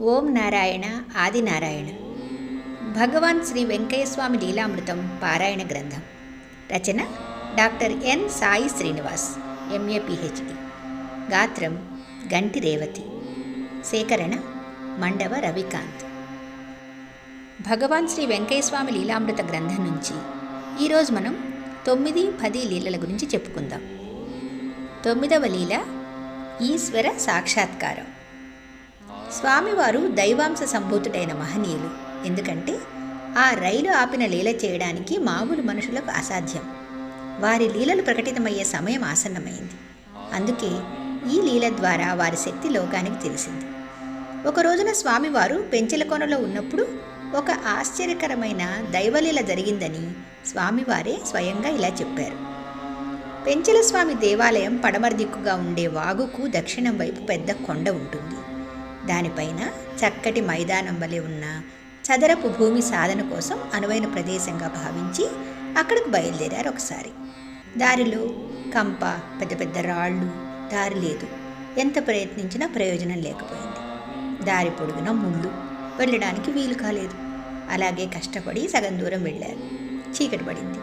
ఓం నారాయణ ఆది నారాయణ. భగవాన్ శ్రీ వెంకయ్యస్వామి లీలామృతం పారాయణ గ్రంథం. రచన doctor N Sai Srinivas MA PhD. గాత్రం గంటి రేవతి. సేకరణ మండవ రవికాంత్. భగవాన్ శ్రీ వెంకయ్యస్వామి లీలామృత గ్రంథం నుంచి ఈరోజు మనం తొమ్మిది పది లీలల గురించి చెప్పుకుందాం. తొమ్మిదవ లీల ఈశ్వర సాక్షాత్కారం. స్వామివారు దైవాంశ సంభూతుడైన మహనీయులు. ఎందుకంటే ఆ రైలు ఆపిన లీల చేయడానికి మామూలు మనుషులకు అసాధ్యం. వారి లీలలు ప్రకటితమయ్యే సమయం ఆసన్నమైంది. అందుకే ఈ లీల ద్వారా వారి శక్తి లోకానికి తెలిసింది. ఒక రోజున స్వామివారు పెంచెలకొనలో ఉన్నప్పుడు ఒక ఆశ్చర్యకరమైన దైవలీల జరిగిందని స్వామివారే స్వయంగా ఇలా చెప్పారు. పెంచెల స్వామి దేవాలయం పడమర దిక్కుగా ఉండే వాగుకు దక్షిణం వైపు పెద్ద కొండ ఉంటుంది. దానిపైన చక్కటి మైదానం వలె ఉన్న చదరపు భూమి సాధన కోసం అనువైన ప్రదేశంగా భావించి అక్కడికి బయలుదేరారు ఒకసారి. దారిలో కంప పెద్ద పెద్ద రాళ్ళు దారి లేదు. ఎంత ప్రయత్నించినా ప్రయోజనం లేకపోయింది. దారి పొడుగున ముళ్ళు వెళ్ళడానికి వీలు కాలేదు. అలాగే కష్టపడి సగం దూరం వెళ్ళారు. చీకటి పడింది.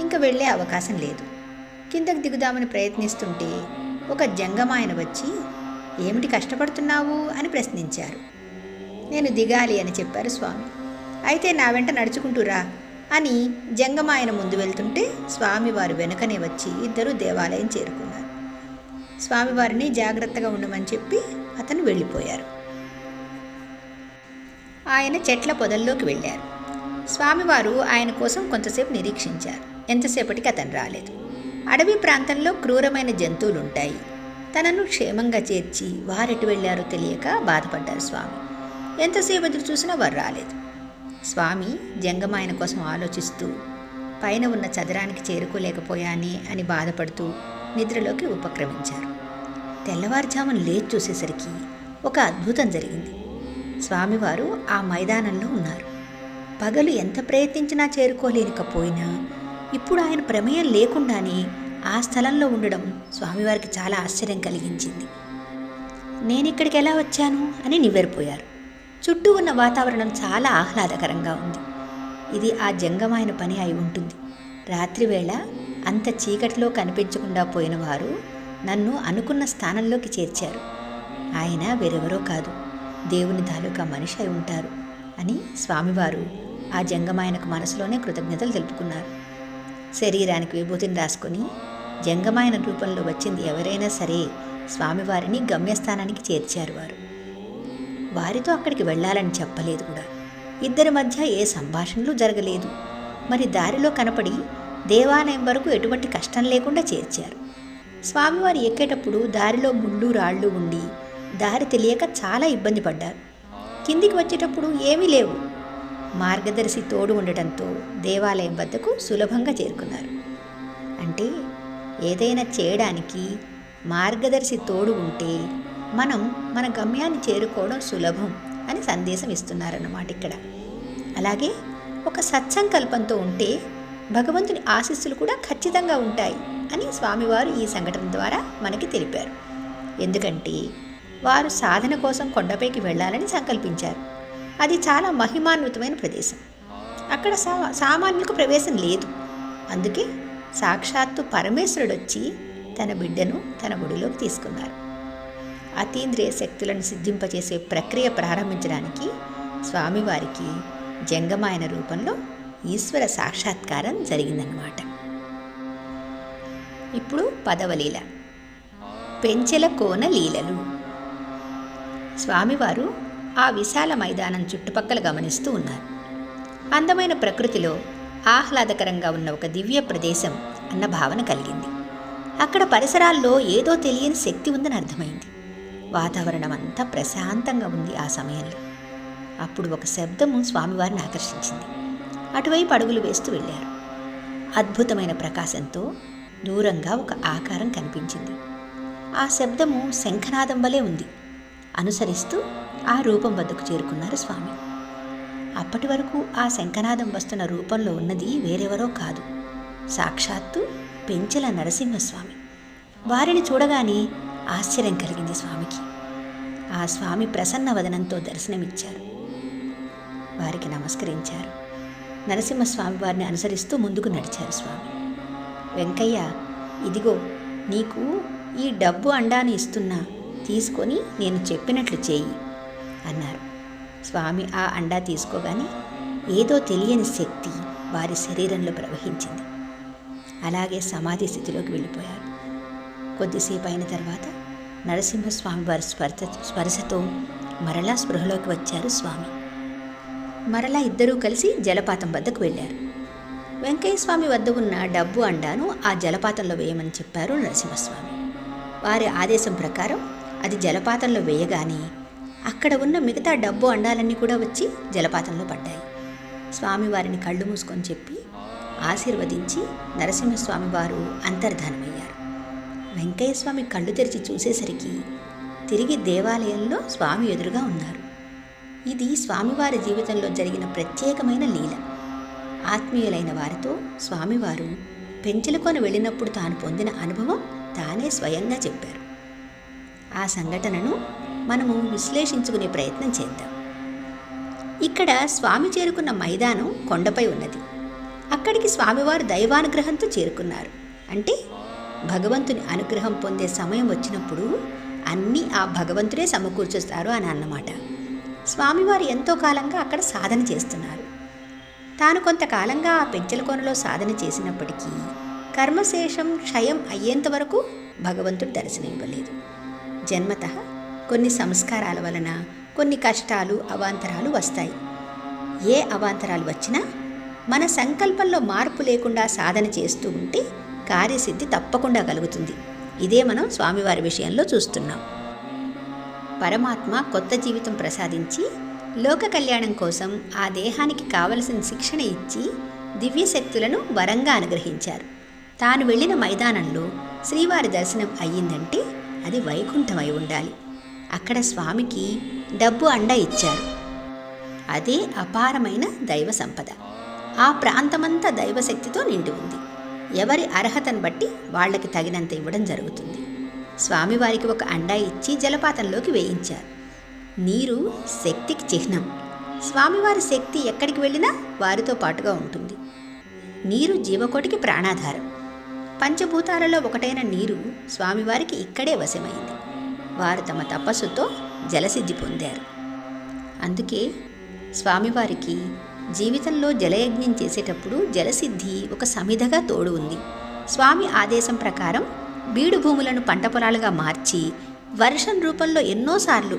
ఇంకా వెళ్ళే అవకాశం లేదు. కిందకు దిగుదామని ప్రయత్నిస్తుంటే ఒక జంగమాయన వచ్చి ఏమిటి కష్టపడుతున్నావు అని ప్రశ్నించారు. నేను దిగాలి అని చెప్పారు స్వామి. అయితే నా వెంట నడుచుకుంటురా అని జంగమాయన ముందు వెళ్తుంటే స్వామివారు వెనుకనే వచ్చి ఇద్దరు దేవాలయం చేరుకున్నారు. స్వామివారిని జాగ్రత్తగా ఉండమని చెప్పి అతను వెళ్ళిపోయారు. ఆయన చెట్ల పొదల్లోకి వెళ్ళారు. స్వామివారు ఆయన కోసం కొంతసేపు నిరీక్షించారు. ఎంతసేపటికి అతను రాలేదు. అడవి ప్రాంతంలో క్రూరమైన జంతువులు ఉంటాయి తనను క్షేమంగా చేర్చి వారెటు వెళ్ళారో తెలియక బాధపడ్డారు స్వామి. ఎంతసేపు ఎదురు చూసినా వారు రాలేదు. స్వామి జంగమాయన కోసం ఆలోచిస్తూ పైన ఉన్న చదరానికి చేరుకోలేకపోయానే అని బాధపడుతూ నిద్రలోకి ఉపక్రమించారు. తెల్లవారుజామున లేచి చూసేసరికి ఒక అద్భుతం జరిగింది. స్వామివారు ఆ మైదానంలో ఉన్నారు. పగలు ఎంత ప్రయత్నించినా చేరుకోలేకపోయినా ఇప్పుడు ఆయన ప్రమేయం లేకుండానే ఆ స్థలంలో ఉండడం స్వామివారికి చాలా ఆశ్చర్యం కలిగించింది. నేనిక్కడికి ఎలా వచ్చాను? అని నివ్వెరిపోయారు. చుట్టూ ఉన్న వాతావరణం చాలా ఆహ్లాదకరంగా ఉంది. ఇది ఆ జంగమైన పని అయి ఉంటుంది. రాత్రివేళ అంత చీకటిలో కనిపించకుండా పోయిన వారు నన్ను అనుకున్న స్థానంలోకి చేర్చారు. ఆయన వేరెవరో కాదు. దేవుని తాలూకా మనిషి అయి ఉంటారు అని స్వామివారు ఆ జంగమాయనకు మనసులోనే కృతజ్ఞతలు తెలుపుకున్నారు. శరీరానికి విభూతిని రాసుకొని జంగమాయన రూపంలో వచ్చింది ఎవరైనా సరే స్వామివారిని గమ్యస్థానానికి చేర్చారు వారు. వారితో అక్కడికి వెళ్ళాలని చెప్పలేదు కూడా. ఇద్దరి మధ్య ఏ సంభాషణలు జరగలేదు. మరి దారిలో కనపడి దేవాలయం వరకు ఎటువంటి కష్టం లేకుండా చేర్చారు. స్వామివారు ఎక్కేటప్పుడు దారిలో ముళ్ళు రాళ్ళు ఉండి దారి తెలియక చాలా ఇబ్బంది పడ్డారు. కిందికి వచ్చేటప్పుడు ఏమీ లేవు. మార్గదర్శి తోడు ఉండటంతో దేవాలయం వద్దకు సులభంగా చేరుకున్నారు. అంటే ఏదైనా చేయడానికి మార్గదర్శి తోడు ఉంటే మనం మన గమ్యాన్ని చేరుకోవడం సులభం అని సందేశం ఇస్తున్నారన్నమాట ఇక్కడ. అలాగే ఒక సత్సంకల్పంతో ఉంటే భగవంతుని ఆశీస్సులు కూడా ఖచ్చితంగా ఉంటాయి అని స్వామివారు ఈ సంఘటన ద్వారా మనకి తెలిపారు. ఎందుకంటే వారు సాధన కోసం కొండపైకి వెళ్ళాలని సంకల్పించారు. అది చాలా మహిమాన్వితమైన ప్రదేశం. అక్కడ సా సామాన్యులకు ప్రవేశం లేదు. అందుకే సాక్షాత్తు పరమేశ్వరుడు వచ్చి తన బిడ్డను తన గుడిలోకి తీసుకున్నారు. అతీంద్రియ శక్తులను సిద్ధింపచేసే ప్రక్రియ ప్రారంభించడానికి స్వామివారికి జంగమాయన రూపంలో ఈశ్వర సాక్షాత్కారం జరిగిందన్నమాట. ఇప్పుడు పదవలీల పెంచెల కోన లీలలు. స్వామివారు ఆ విశాల మైదానం చుట్టుపక్కల గమనిస్తూ ఉన్నారు. అందమైన ప్రకృతిలో ఆహ్లాదకరంగా ఉన్న ఒక దివ్య ప్రదేశం అన్న భావన కలిగింది. అక్కడ పరిసరాల్లో ఏదో తెలియని శక్తి ఉందని అర్థమైంది. వాతావరణం అంతా ప్రశాంతంగా ఉంది ఆ సమయంలో. అప్పుడు ఒక శబ్దము స్వామివారిని ఆకర్షించింది. అటువైపు అడుగులు వేస్తూ వెళ్ళారు. అద్భుతమైన ప్రకాశంతో దూరంగా ఒక ఆకారం కనిపించింది. ఆ శబ్దము శంఖనాదం వలె ఉంది. అనుసరిస్తూ ఆ రూపం వద్దకు చేరుకున్నారు స్వామి. అప్పటి వరకు ఆ శంఖనాదం వస్తున్న రూపంలో ఉన్నది వేరెవరో కాదు. సాక్షాత్తు పెంచెల నరసింహస్వామి. వారిని చూడగానే ఆశ్చర్యం కలిగింది స్వామికి. ఆ స్వామి ప్రసన్న వదనంతో దర్శనమిచ్చారు. వారికి నమస్కరించారు. నరసింహస్వామి వారిని అనుసరిస్తూ ముందుకు నడిచారు స్వామి. వెంకయ్య ఇదిగో నీకు ఈ డబ్బు అండాను ఇస్తున్నా తీసుకొని నేను చెప్పినట్లు చేయి అన్నారు. స్వామి ఆ అండా తీసుకోగానే ఏదో తెలియని శక్తి వారి శరీరంలో ప్రవహించింది. అలాగే సమాధి స్థితిలోకి వెళ్ళిపోయారు. కొద్దిసేపు అయిన తర్వాత నరసింహస్వామి వారి స్పర్శ స్పర్శతో మరలా స్పృహలోకి వచ్చారు స్వామి. మరలా ఇద్దరూ కలిసి జలపాతం వద్దకు వెళ్ళారు. వెంకయ్య స్వామి వద్ద ఉన్న డబ్బు అండాను ఆ జలపాతంలో వేయమని చెప్పారు నరసింహస్వామి. వారి ఆదేశం ప్రకారం అది జలపాతంలో వేయగానే అక్కడ ఉన్న మిగతా డబ్బు అండాలన్నీ కూడా వచ్చి జలపాతంలో పడ్డాయి. స్వామి వారిని కళ్ళు మూసుకొని చెప్పి ఆశీర్వదించి నరసింహస్వామి వారు అంతర్ధానమయ్యారు. వెంకయ్య స్వామి కళ్ళు తెరిచి చూసేసరికి తిరిగి దేవాలయంలో స్వామి ఎదురుగా ఉన్నారు. ఇది స్వామివారి జీవితంలో జరిగిన ప్రత్యేకమైన లీల. ఆత్మీయులైన వారితో స్వామివారు పెంచులుకొని వెళ్ళినప్పుడు తాను పొందిన అనుభవం తానే స్వయంగా చెప్పారు. ఆ సంఘటనను మనము విశ్లేషించుకునే ప్రయత్నం చేద్దాం. ఇక్కడ స్వామి చేరుకున్న మైదానం కొండపై ఉన్నది. అక్కడికి స్వామివారు దైవానుగ్రహంతో చేరుకున్నారు. అంటే భగవంతుని అనుగ్రహం పొందే సమయం వచ్చినప్పుడు అన్నీ ఆ భగవంతుడే సమకూర్చుస్తారు అని అన్నమాట. స్వామివారు ఎంతో కాలంగా అక్కడ సాధన చేస్తున్నారు. తాను కొంతకాలంగా ఆ పెంచలకోనలో సాధన చేసినప్పటికీ కర్మశేషం క్షయం అయ్యేంత వరకు భగవంతుడు దర్శనమివ్వలేదు. జన్మత కొన్ని సంస్కారాల వలన కొన్ని కష్టాలు అవాంతరాలు వస్తాయి. ఏ అవాంతరాలు వచ్చినా మన సంకల్పంలో మార్పు లేకుండా సాధన చేస్తూ ఉంటే కార్యసిద్ధి తప్పకుండా కలుగుతుంది. ఇదే మనం స్వామివారి విషయంలో చూస్తున్నాం. పరమాత్మ కొత్త జీవితం ప్రసాదించి లోక కళ్యాణం కోసం ఆ దేహానికి కావలసిన శిక్షణ ఇచ్చి దివ్యశక్తులను వరంగా అనుగ్రహించారు. తాను వెళ్ళిన మైదానంలో శ్రీవారి దర్శనం అయ్యిందంటే అది వైకుంఠమై ఉండాలి. అక్కడ స్వామికి డబ్బు అండ ఇచ్చారు. అదే అపారమైన దైవ సంపద. ఆ ప్రాంతమంతా దైవశక్తితో నిండి ఉంది. ఎవరి అర్హతను బట్టి వాళ్ళకి తగినంత ఇవ్వడం జరుగుతుంది. స్వామివారికి ఒక అండా ఇచ్చి జలపాతంలోకి వేయించారు. నీరు శక్తికి చిహ్నం. స్వామివారి శక్తి ఎక్కడికి వెళ్ళినా వారితో పాటుగా ఉంటుంది. నీరు జీవకోటికి ప్రాణాధారం. పంచభూతాలలో ఒకటైన నీరు స్వామివారికి ఇక్కడే వశమైంది. వారు తమ తపస్సుతో జలసిద్ధి పొందారు. అందుకే స్వామివారికి జీవితంలో జలయజ్ఞం చేసేటప్పుడు జలసిద్ధి ఒక సమిధగా తోడు ఉంది. స్వామి ఆదేశం ప్రకారం బీడు భూములను పంట పొలాలుగా మార్చి వర్షం రూపంలో ఎన్నోసార్లు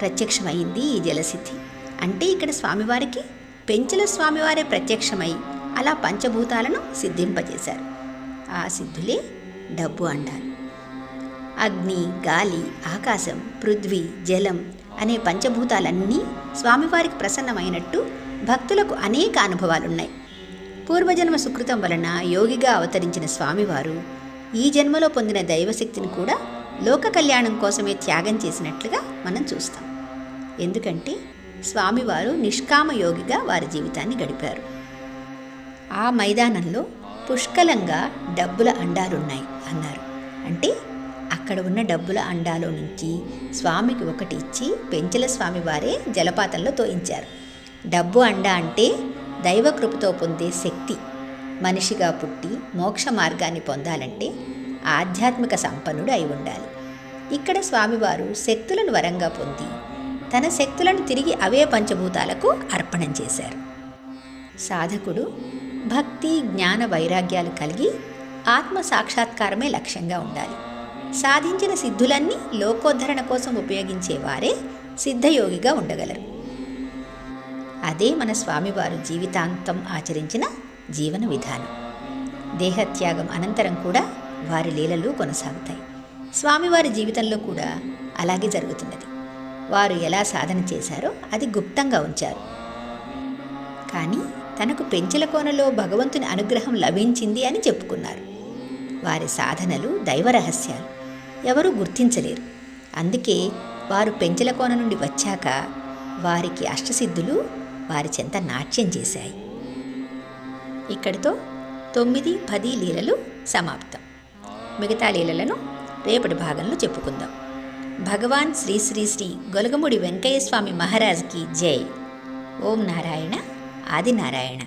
ప్రత్యక్షమైంది ఈ జలసిద్ధి. అంటే ఇక్కడ స్వామివారికి పెంచల స్వామివారే ప్రత్యక్షమై అలా పంచభూతాలను సిద్ధింపజేశారు. ఆ సిద్ధులే డబ్బు అండాలి అగ్ని గాలి ఆకాశం పృథ్వీ జలం అనే పంచభూతాలన్నీ స్వామివారికి ప్రసన్నమైనట్టు భక్తులకు అనేక అనుభవాలున్నాయి. పూర్వజన్మ సుకృతం వలన యోగిగా అవతరించిన స్వామివారు ఈ జన్మలో పొందిన దైవశక్తిని కూడా లోక కళ్యాణం కోసమే త్యాగం చేసినట్లుగా మనం చూస్తాం. ఎందుకంటే స్వామివారు నిష్కామ యోగిగా వారి జీవితాన్ని గడిపారు. ఆ మైదానంలో పుష్కలంగా డబ్బుల అండాలున్నాయి అన్నారు. అంటే అక్కడ ఉన్న డబ్బుల అండాలో నుంచి స్వామికి ఒకటి ఇచ్చి పెంచల స్వామి వారే జలపాతంలో తోయించారు. డబ్బు అండ అంటే దైవకృపతో పొందే శక్తి. మనిషిగా పుట్టి మోక్ష మార్గాన్ని పొందాలంటే ఆధ్యాత్మిక సంపన్నుడు అయి ఉండాలి. ఇక్కడ స్వామివారు శక్తులను వరంగా పొంది తన శక్తులను తిరిగి అవే పంచభూతాలకు అర్పణం చేశారు. సాధకుడు భక్తి జ్ఞాన వైరాగ్యాలు కలిగి ఆత్మ సాక్షాత్కారమే లక్ష్యంగా ఉండాలి. సాధించిన సిద్ధులన్నీ లోకోద్ధరణ కోసం ఉపయోగించేవారే సిద్ధయోగిగా ఉండగలరు. అదే మన స్వామివారు జీవితాంతం ఆచరించిన జీవన విధానం. దేహత్యాగం అనంతరం కూడా వారి లీలలు కొనసాగుతాయి. స్వామివారి జీవితంలో కూడా అలాగే జరుగుతున్నది. వారు ఎలా సాధన చేశారో అది గుప్తంగా ఉంచారు. కానీ తనకు పెంచల కోనలో భగవంతుని అనుగ్రహం లభించింది అని చెప్పుకున్నారు. వారి సాధనలు దైవ రహస్యాలు. ఎవరూ గుర్తించలేరు. అందుకే వారు పెంచల కోన నుండి వచ్చాక వారికి అష్టసిద్ధులు వారి చెంత నాట్యం చేశాయి. ఇక్కడితో తొమ్మిది పది లీలలు సమాప్తం. మిగతా లీలలను రేపటి భాగంలో చెప్పుకుందాం. భగవాన్ శ్రీ శ్రీ శ్రీ గొలగముడి వెంకయ్య స్వామి మహారాజ్కి జై. ఓం నారాయణ ఆదినారాయణ.